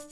Hi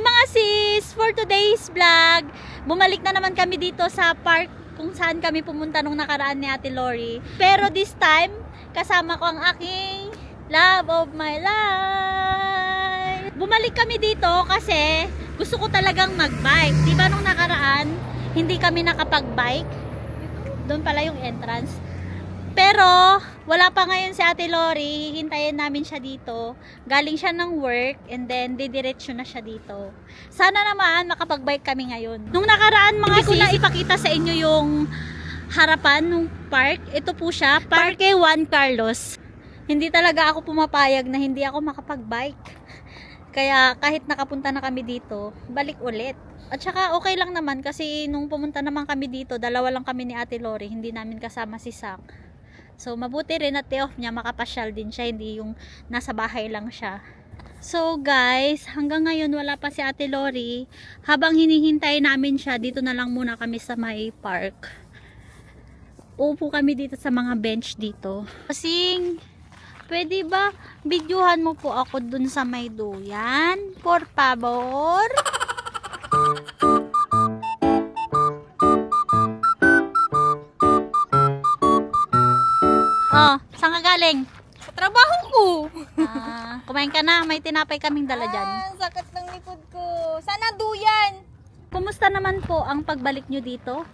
mga sis! For today's vlog, bumalik na naman kami dito sa park kung saan kami pumunta nung nakaraan ni Ate Lori. Pero this time, kasama ko ang aking love of my life. Bumalik kami dito kasi gusto ko talagang mag-bike. Di ba nung nakaraan, hindi kami nakapag-bike? Doon pala yung entrance. Pero, wala pa ngayon si Ate Lori. Hihintayin namin siya dito. Galing siya ng work and then didiretso na siya dito. Sana naman makapag-bike kami ngayon. Nung nakaraan mga ko na ipakita sa inyo yung harapan ng park. Ito po siya, Parque Juan Carlos. Hindi talaga ako pumapayag na hindi ako makapag-bike. Kaya kahit nakapunta na kami dito, balik ulit. At saka okay lang naman kasi nung pumunta naman kami dito, dalawa lang kami ni Ate Lori, hindi namin kasama si Sak. So, mabuti rin na off niya, makapasyal din siya, hindi yung nasa bahay lang siya. So, guys, hanggang ngayon wala pa si Ate Lori. Habang hinihintay namin siya, dito na lang muna kami sa may park. Upo kami dito sa mga bench dito. Kasing, pwede ba videohan mo po ako dun sa may duyan? Por favor? Oh, saan ka galing? Sa trabaho ko. Ah, kumain ka na, may tinapay kaming dala dyan. Ah, sakit ng likod ko. Sana duyan. Kumusta naman po ang pagbalik nyo dito?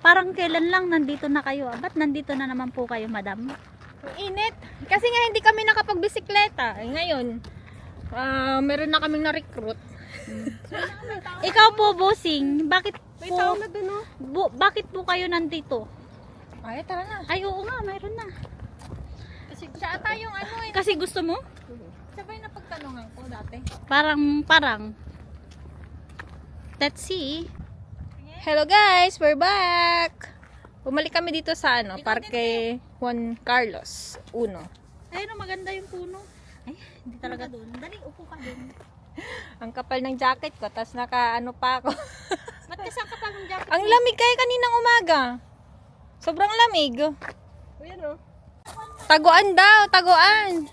Parang kailan lang nandito na kayo? Ah, Ba't nandito na naman po kayo, madam? Ang init. Kasi nga hindi kami nakapagbisikleta. Eh, ngayon, ah, meron na kaming na-recruit. Ikaw po, bossing, bakit May po, tao na dun, oh. bu- bakit po kayo nandito? Ay, tara na. Ay, oo nga, mayroon na. Siya ata yung ano eh. Kasi gusto mo? Sabay na pagtanungan ko dati. Parang, parang. Let's see. Hello guys, we're back. Bumalik kami dito sa ano, Parque Juan Carlos 1. Ayun, maganda yung puno. Ay, hindi talaga doon. Dali, upo ka doon. Ang kapal ng jacket ko, tas naka ano pa ako. Ba't kasi ang kapal ng jacket? Ang lamig kaya kaninang umaga. Sobrang lamig. Ayan, oh. Taguan daw, taguan.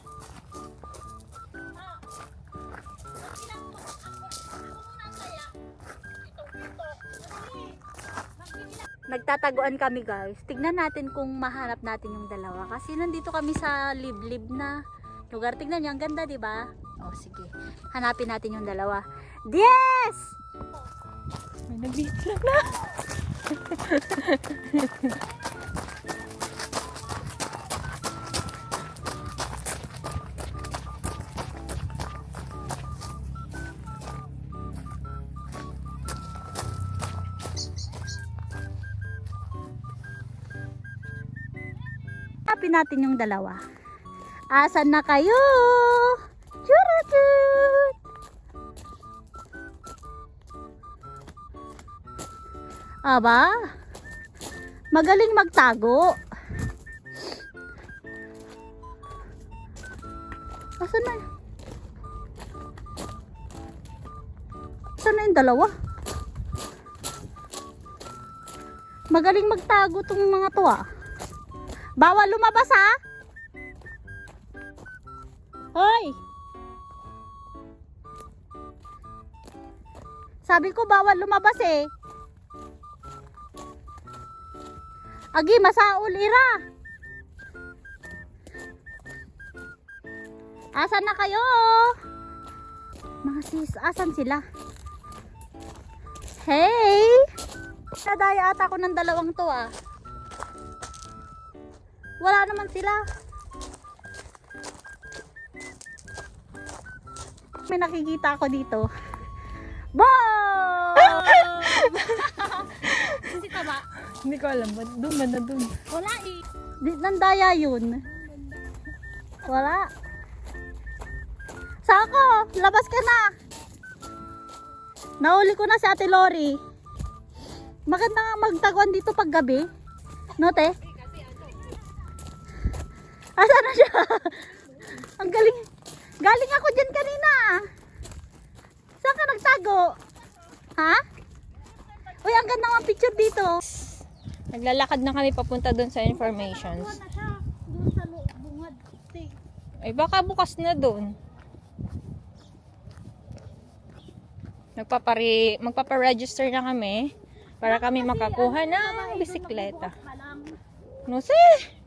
Nagtataguan kami guys. Tignan natin kung mahanap natin yung dalawa. Kasi nandito kami sa liblib na lugar. Tignan niyo, ang ganda, di ba? Oh, sige. Hanapin natin yung dalawa. Yes! May nag na. Hanapin natin yung dalawa. Asan na kayo? Churachut! Aba, magaling magtago. Asan na? Asan na yung dalawa? Magaling magtago tong mga to ah. Bawal lumabas ha? Hoy! Sabi ko bawal lumabas eh. Agi, masaul ira. Asan na kayo? Mga sis, asan sila? Hey! Nadaya ata ako ng dalawang to ah. Wala naman sila. May nakikita ako dito. Boom! si Taba. Hindi ko alam, ba't doon ba na doon? Wala eh. Di, nandaya yun. Wala. Sako, labas ka na. Nahuli ko na si Ate Lori. Maganda nga magtaguan dito pag gabi. No, te? Asa na siya? Ang galing. Galing ako dyan kanina. Saan ka nagtago? Ha? Uy, ang ganda ng picture dito. Naglalakad na kami papunta doon sa informations. Ay, baka bukas na doon. Nagpapare, magpaparegister na kami para kami makakuha ng bisikleta. No, sé.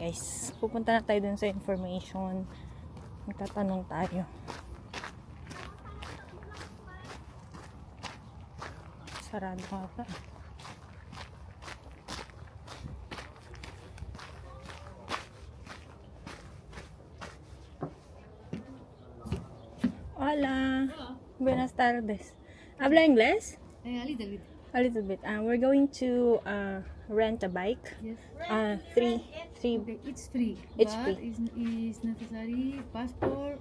Guys, pupunta na tayo dun sa information. Magtatanong tayo. Sarado ka pa. Hola. Buenas tardes. ¿Habla inglés? Eh, a little bit. A little bit. Uh, we're going to uh, rent a bike. Yes. Uh, three, three. Okay, it's free. It's but free. Is, is necessary passport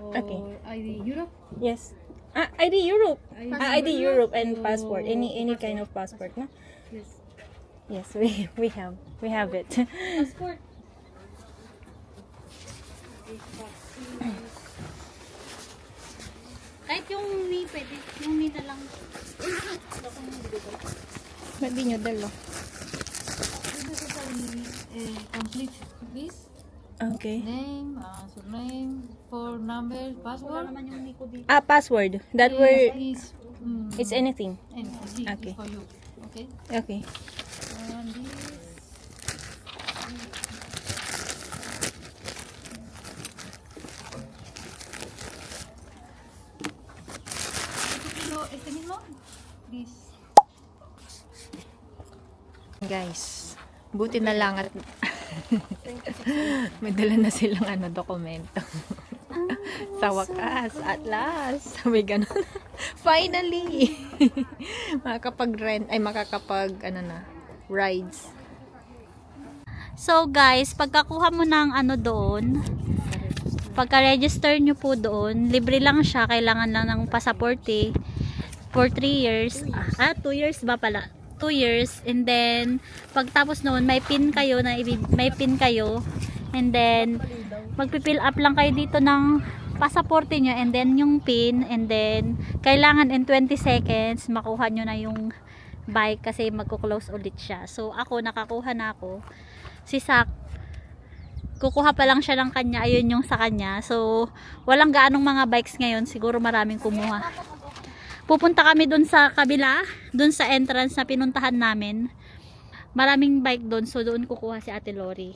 or Okay. ID Europe. Yes. Uh, ID Europe. ID Uh, ID Europe and Oh, passport. Any any kind of passport, no? Yes. Yes, we we have we have it. Passport. Kahit yung ni, pwede. Yung ni na lang. Maybe nyo dalo. It's necessary uh, complete this Okay. name, uh, surname, phone number, password. Ah, password. That were is mm, it's anything. anything. Okay. for you. Okay. Okay. And this. Este mismo. This. Guys, buti na lang at may dala na silang ano, dokumento. Sa wakas, at last, may ganun. Finally! makakapag-rent, ay makakapag, ano na, rides. So guys, pagkakuha mo ng ano doon, pagka-register nyo po doon, libre lang siya, kailangan lang ng pasaporte for 3 years. Ah, 2 years ba pala? 2 years and then pagtapos noon may pin kayo na may pin kayo and then magpi-fill up lang kayo dito ng pasaporte nyo and then yung pin and then kailangan in 20 seconds makuha nyo na yung bike kasi magko-close ulit siya. So ako nakakuha na ako. Si Sak kukuha pa lang siya ng kanya ayun yung sa kanya. So walang gaanong mga bikes ngayon siguro maraming kumuha pupunta kami dun sa kabila dun sa entrance na pinuntahan namin. Maraming bike dun so doon kukuha si ate Lori.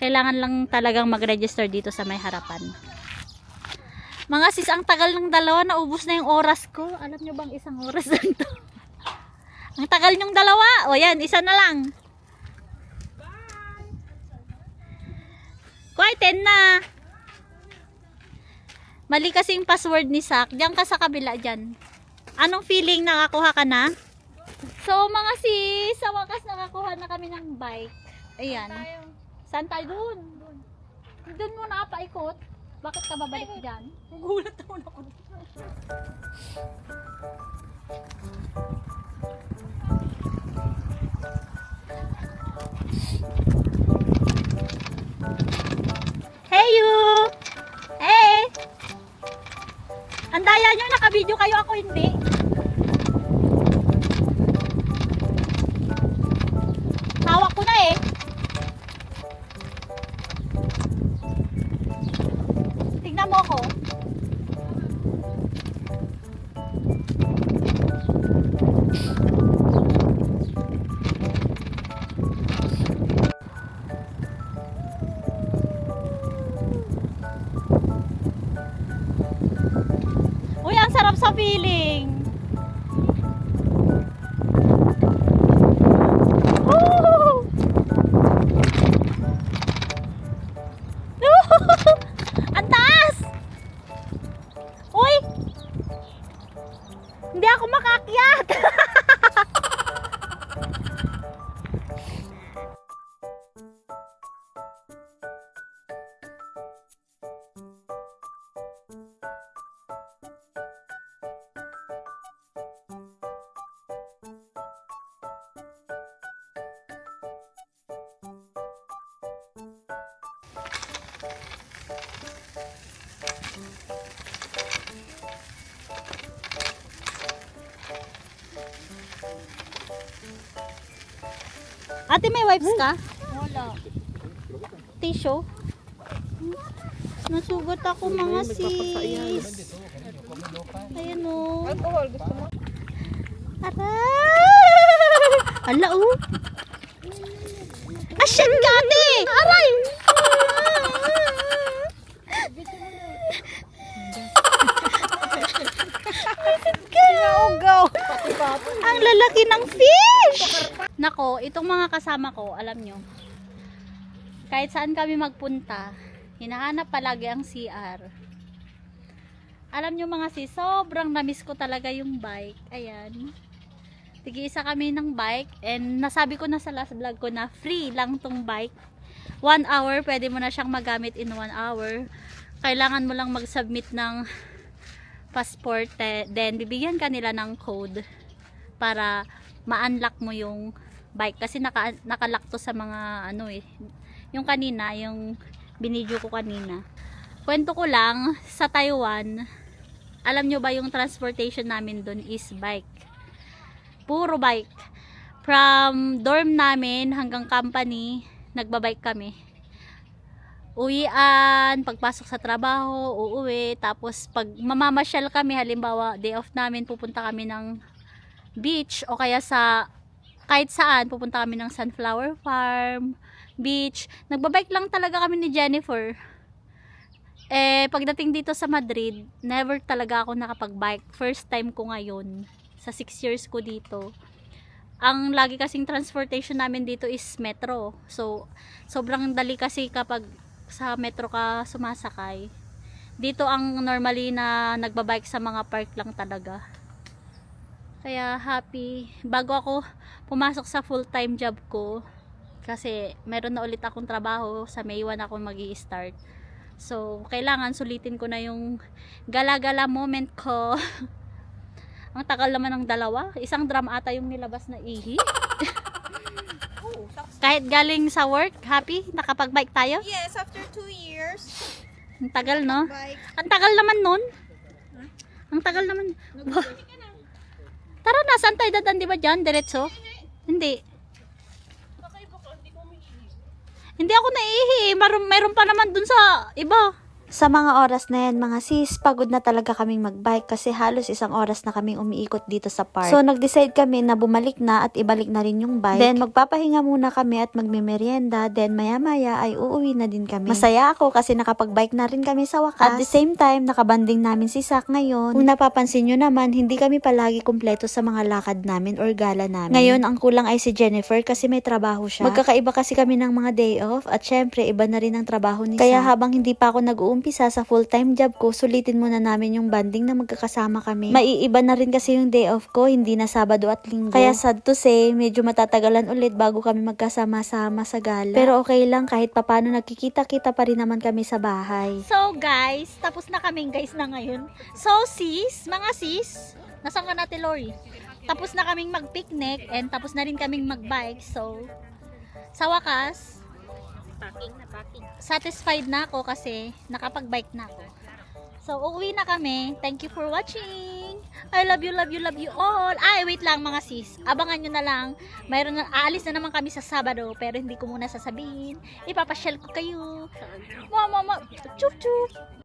Kailangan lang talagang mag-register dito sa may harapan. Mga sis ang tagal ng dalawa naubos na yung oras ko. Alam nyo bang isang oras lang to ang tagal nyong dalawa. O yan isa na lang. Kuy, 10 na. Mali kasi yung password ni Sak. Diyan ka sa kabila dyan. Anong feeling? Nakakuha ka na? So, mga sis, sa wakas nakakuha na kami ng bike. Ayan. Saan tayo dun? Doon muna paikot. Bakit ka babalik dyan? Gulat naman ako. Hey you! Hey! Ang daya nyo, naka-video kayo, ako hindi. Sarap sa feeling. Ate, may wipes ka? Wala. Tissue? Nasugot ako mga sis. Ayan o. Oh. Alcohol, gusto mo? Aray! Ala o. Oh. Asyad ka ate! Aray! Ang lalaki ng fish! Nako, itong mga kasama ko, alam nyo, kahit saan kami magpunta, hinahanap palagi ang CR. Alam nyo mga sis, sobrang namiss ko talaga yung bike. Ayan. Tigi-isa kami ng bike and nasabi ko na sa last vlog ko na free lang tong bike. One hour, pwede mo na siyang magamit in one hour. Kailangan mo lang mag-submit ng passport, eh, then bibigyan ka nila ng code para ma-unlock mo yung bike. Kasi naka nakalock to sa mga ano eh yung kanina yung binidyo ko kanina. Kwento ko lang sa Taiwan alam nyo ba yung transportation namin doon is bike? Puro bike. From dorm namin hanggang company nagbabike kami. Uwian, pagpasok sa trabaho, uuwi, tapos pag mamamasyal kami, halimbawa day off namin, pupunta kami ng beach o kaya sa kahit saan, pupunta kami ng sunflower farm, beach. Nagbabike lang talaga kami ni Jennifer. Eh, pagdating dito sa Madrid, never talaga ako nakapag-bike. First time ko ngayon, sa 6 years ko dito. Ang lagi kasing transportation namin dito is metro. So, sobrang dali kasi kapag sa metro ka sumasakay. Dito ang normally na nagbabike sa mga park lang talaga. Kaya happy. Bago ako pumasok sa full-time job ko, kasi meron na ulit akong trabaho, sa May 1 ako mag start So, kailangan sulitin ko na yung gala-gala moment ko. ang tagal naman ng dalawa. Isang drum ata yung nilabas na ihi. Kahit galing sa work, happy? Nakapag-bike tayo? Yes, after two years. Ang tagal, no? Ang tagal naman nun. Ang tagal naman. Tara na, saan tayo dadan, di ba dyan? Diretso? Hindi. Hindi ako naiihi. Meron, meron pa naman dun sa iba. Sa mga oras na yan, mga sis, pagod na talaga kaming magbike kasi halos isang oras na kaming umiikot dito sa park. So, nag-decide kami na bumalik na at ibalik na rin yung bike. Then, magpapahinga muna kami at magmimerienda. Then, maya-maya ay uuwi na din kami. Masaya ako kasi nakapag-bike na rin kami sa wakas. At the same time, nakabanding namin si Sak ngayon. Kung napapansin nyo naman, hindi kami palagi kumpleto sa mga lakad namin or gala namin. Ngayon, ang kulang ay si Jennifer kasi may trabaho siya. Magkakaiba kasi kami ng mga day off at syempre, iba na rin ang trabaho ni Kaya habang hindi pa ako nag-uumpisa sa full-time job ko, sulitin muna namin yung banding na magkakasama kami. Maiiba na rin kasi yung day off ko, hindi na Sabado at Linggo. Kaya sad to say, medyo matatagalan ulit bago kami magkasama-sama sa gala. Pero okay lang kahit papano nagkikita-kita pa rin naman kami sa bahay. So guys, tapos na kaming guys na ngayon. So sis, mga sis, nasaan ka natin Lori? Tapos na kaming mag-picnic and tapos na rin kaming mag-bike. So, sa wakas, satisfied na ako kasi nakapag-bike na ako. So, uuwi na kami. Thank you for watching. I love you, love you, love you all. Ay, wait lang mga sis. Abangan nyo na lang. Mayroon na, aalis na naman kami sa Sabado, pero hindi ko muna sasabihin. Ipapasyal ko kayo. Mama, mama, chup chup.